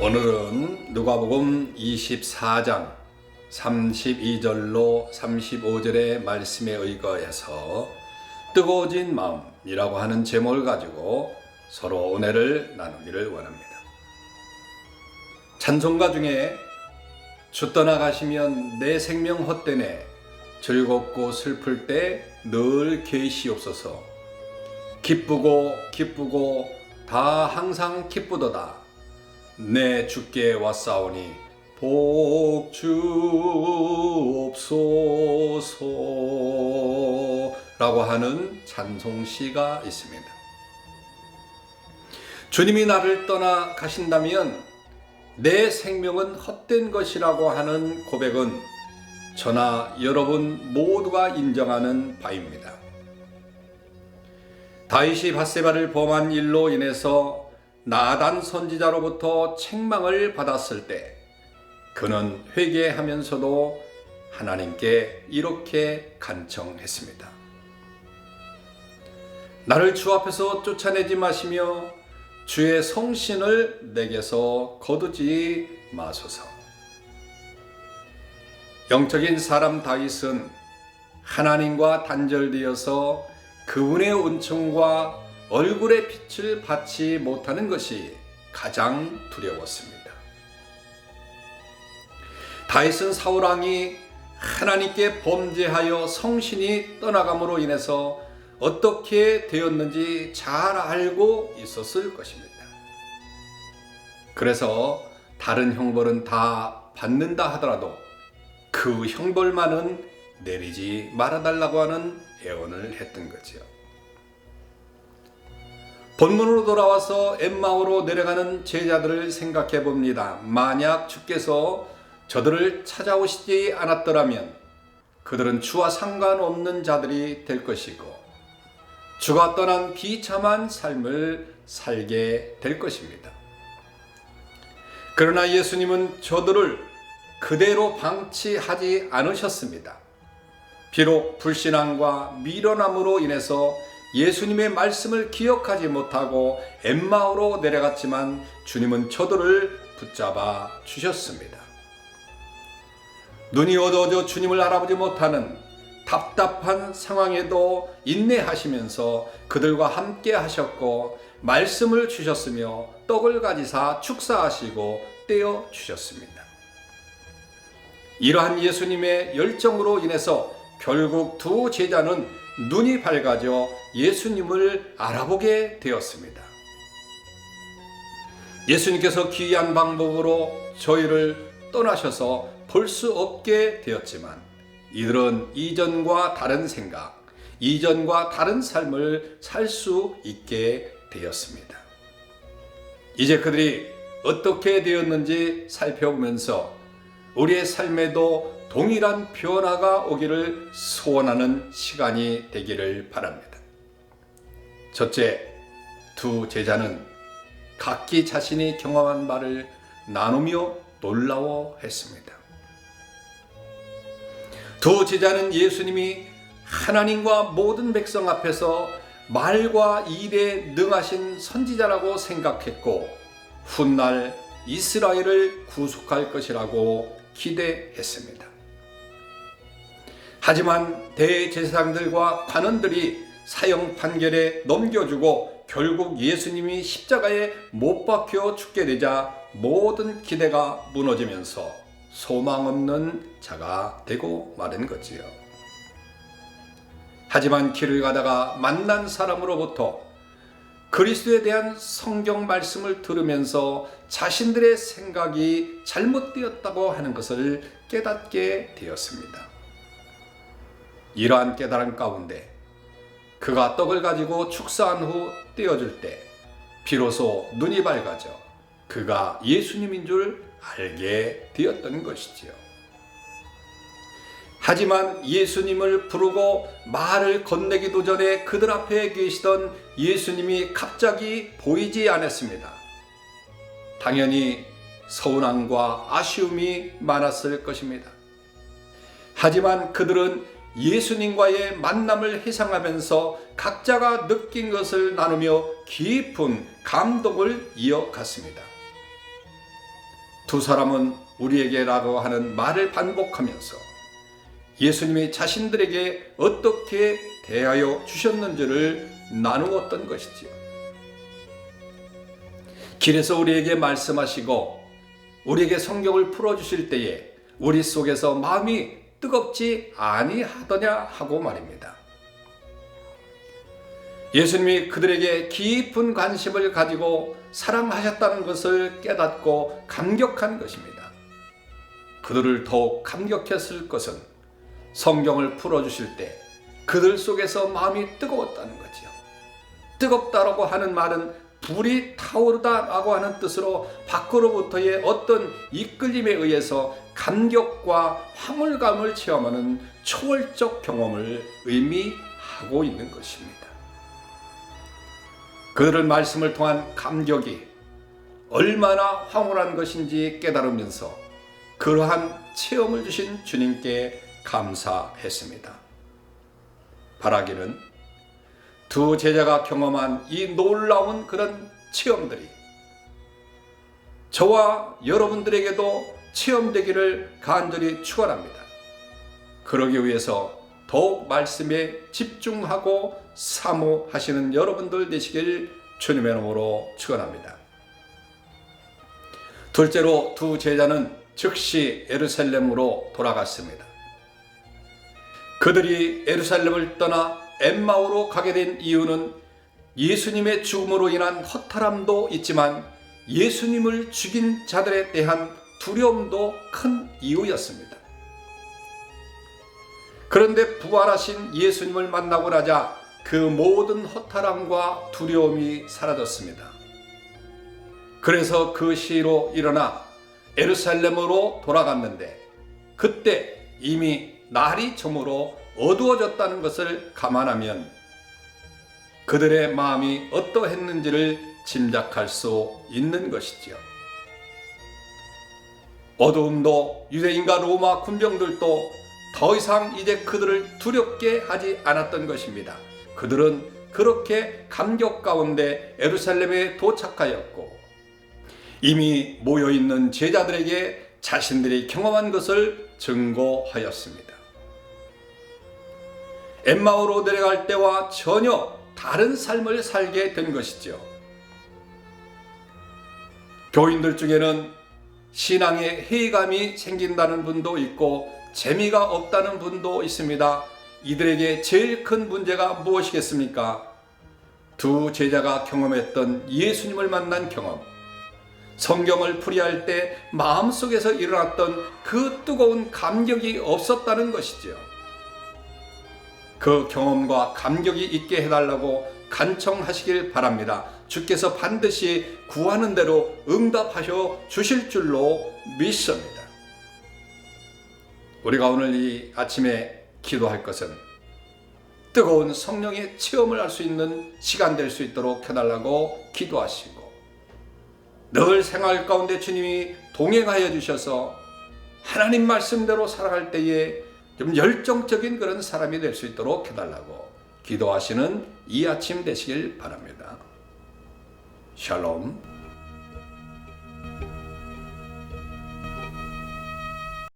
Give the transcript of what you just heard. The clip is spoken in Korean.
오늘은 누가복음 24장 32절로 35절의 말씀에 의거해서 뜨거워진 마음이라고 하는 제목을 가지고 서로 은혜를 나누기를 원합니다. 찬송가 중에 주 떠나가시면 내 생명 헛되네 즐겁고 슬플 때 늘 계시옵소서 기쁘고 기쁘고 다 항상 기쁘도다 내 주께 왔사오니 복 주옵소서 라고 하는 찬송시가 있습니다. 주님이 나를 떠나 가신다면 내 생명은 헛된 것이라고 하는 고백은 저나 여러분 모두가 인정하는 바입니다. 다윗이 바세바를 범한 일로 인해서 나단 선지자로부터 책망을 받았을 때 그는 회개하면서도 하나님께 이렇게 간청했습니다. 나를 주 앞에서 쫓아내지 마시며 주의 성신을 내게서 거두지 마소서. 영적인 사람 다윗은 하나님과 단절되어서 그분의 은총과 얼굴의 빛을 받지 못하는 것이 가장 두려웠습니다. 다윗은 사울 왕이 하나님께 범죄하여 성신이 떠나감으로 인해서 어떻게 되었는지 잘 알고 있었을 것입니다. 그래서 다른 형벌은 다 받는다 하더라도 그 형벌만은 내리지 말아달라고 하는 애원을 했던 거지요. 본문으로 돌아와서 엠마오로 내려가는 제자들을 생각해 봅니다. 만약 주께서 저들을 찾아오시지 않았더라면 그들은 주와 상관없는 자들이 될 것이고 주가 떠난 비참한 삶을 살게 될 것입니다. 그러나 예수님은 저들을 그대로 방치하지 않으셨습니다. 비록 불신앙과 미련함으로 인해서 예수님의 말씀을 기억하지 못하고 엠마오로 내려갔지만 주님은 저들을 붙잡아 주셨습니다. 눈이 어두워져 주님을 알아보지 못하는 답답한 상황에도 인내하시면서 그들과 함께 하셨고 말씀을 주셨으며 떡을 가지사 축사하시고 떼어 주셨습니다. 이러한 예수님의 열정으로 인해서 결국 두 제자는 눈이 밝아져 예수님을 알아보게 되었습니다. 예수님께서 기이한 방법으로 저희를 떠나셔서 볼 수 없게 되었지만 이들은 이전과 다른 생각, 이전과 다른 삶을 살 수 있게 되었습니다. 이제 그들이 어떻게 되었는지 살펴보면서 우리의 삶에도 동일한 변화가 오기를 소원하는 시간이 되기를 바랍니다. 첫째, 두 제자는 각기 자신이 경험한 바를 나누며 놀라워했습니다. 두 제자는 예수님이 하나님과 모든 백성 앞에서 말과 일에 능하신 선지자라고 생각했고 훗날 이스라엘을 구속할 것이라고 기대했습니다. 하지만 대제사장들과 관원들이 사형 판결에 넘겨주고 결국 예수님이 십자가에 못 박혀 죽게 되자 모든 기대가 무너지면서 소망 없는 자가 되고 마는 거지요. 하지만 길을 가다가 만난 사람으로부터 그리스도에 대한 성경 말씀을 들으면서 자신들의 생각이 잘못되었다고 하는 것을 깨닫게 되었습니다. 이러한 깨달음 가운데 그가 떡을 가지고 축사한 후 떼어줄 때 비로소 눈이 밝아져 그가 예수님인 줄 알게 되었던 것이지요. 하지만 예수님을 부르고 말을 건네기도 전에 그들 앞에 계시던 예수님이 갑자기 보이지 않았습니다. 당연히 서운함과 아쉬움이 많았을 것입니다. 하지만 그들은 예수님과의 만남을 회상하면서 각자가 느낀 것을 나누며 깊은 감동을 이어갔습니다. 두 사람은 우리에게라고 하는 말을 반복하면서 예수님이 자신들에게 어떻게 대하여 주셨는지를 나누었던 것이지요. 길에서 우리에게 말씀하시고 우리에게 성경을 풀어 주실 때에 우리 속에서 마음이 뜨겁지 아니하더냐 하고 말입니다. 예수님이 그들에게 깊은 관심을 가지고 사랑하셨다는 것을 깨닫고 감격한 것입니다. 그들을 더욱 감격했을 것은 성경을 풀어주실 때 그들 속에서 마음이 뜨거웠다는 거지요. 뜨겁다라고 하는 말은 불이 타오르다라고 하는 뜻으로 밖으로부터의 어떤 이끌림에 의해서 감격과 황홀감을 체험하는 초월적 경험을 의미하고 있는 것입니다. 그들의 말씀을 통한 감격이 얼마나 황홀한 것인지 깨달으면서 그러한 체험을 주신 주님께 감사했습니다. 바라기는 두 제자가 경험한 이 놀라운 그런 체험들이 저와 여러분들에게도 체험되기를 간절히 축원합니다. 그러기 위해서 더욱 말씀에 집중하고 사모하시는 여러분들 되시길 주님의 이름으로 축원합니다. 둘째로 두 제자는 즉시 예루살렘으로 돌아갔습니다. 그들이 예루살렘을 떠나 엠마오로 가게 된 이유는 예수님의 죽음으로 인한 허탈함도 있지만 예수님을 죽인 자들에 대한 두려움도 큰 이유였습니다. 그런데 부활하신 예수님을 만나고 나자 그 모든 허탈함과 두려움이 사라졌습니다. 그래서 그 시로 일어나 에루살렘으로 돌아갔는데 그때 이미 날이 저물어 어두워졌다는 것을 감안하면 그들의 마음이 어떠했는지를 짐작할 수 있는 것이지요. 어두움도 유대인과 로마 군병들도 더 이상 이제 그들을 두렵게 하지 않았던 것입니다. 그들은 그렇게 감격 가운데 에루살렘에 도착하였고 이미 모여 있는 제자들에게 자신들이 경험한 것을 증거하였습니다. 엠마오로 내려갈 때와 전혀 다른 삶을 살게 된 것이죠. 교인들 중에는 신앙에 회의감이 생긴다는 분도 있고 재미가 없다는 분도 있습니다. 이들에게 제일 큰 문제가 무엇이겠습니까? 두 제자가 경험했던 예수님을 만난 경험. 성경을 풀이할 때 마음속에서 일어났던 그 뜨거운 감격이 없었다는 것이죠. 그 경험과 감격이 있게 해달라고 간청하시길 바랍니다. 주께서 반드시 구하는 대로 응답하셔 주실 줄로 믿습니다. 우리가 오늘 이 아침에 기도할 것은 뜨거운 성령의 체험을 할 수 있는 시간 될 수 있도록 해달라고 기도하시고 늘 생활 가운데 주님이 동행하여 주셔서 하나님 말씀대로 살아갈 때에 좀 열정적인 그런 사람이 될 수 있도록 해달라고 기도하시는 이 아침 되시길 바랍니다. 샬롬.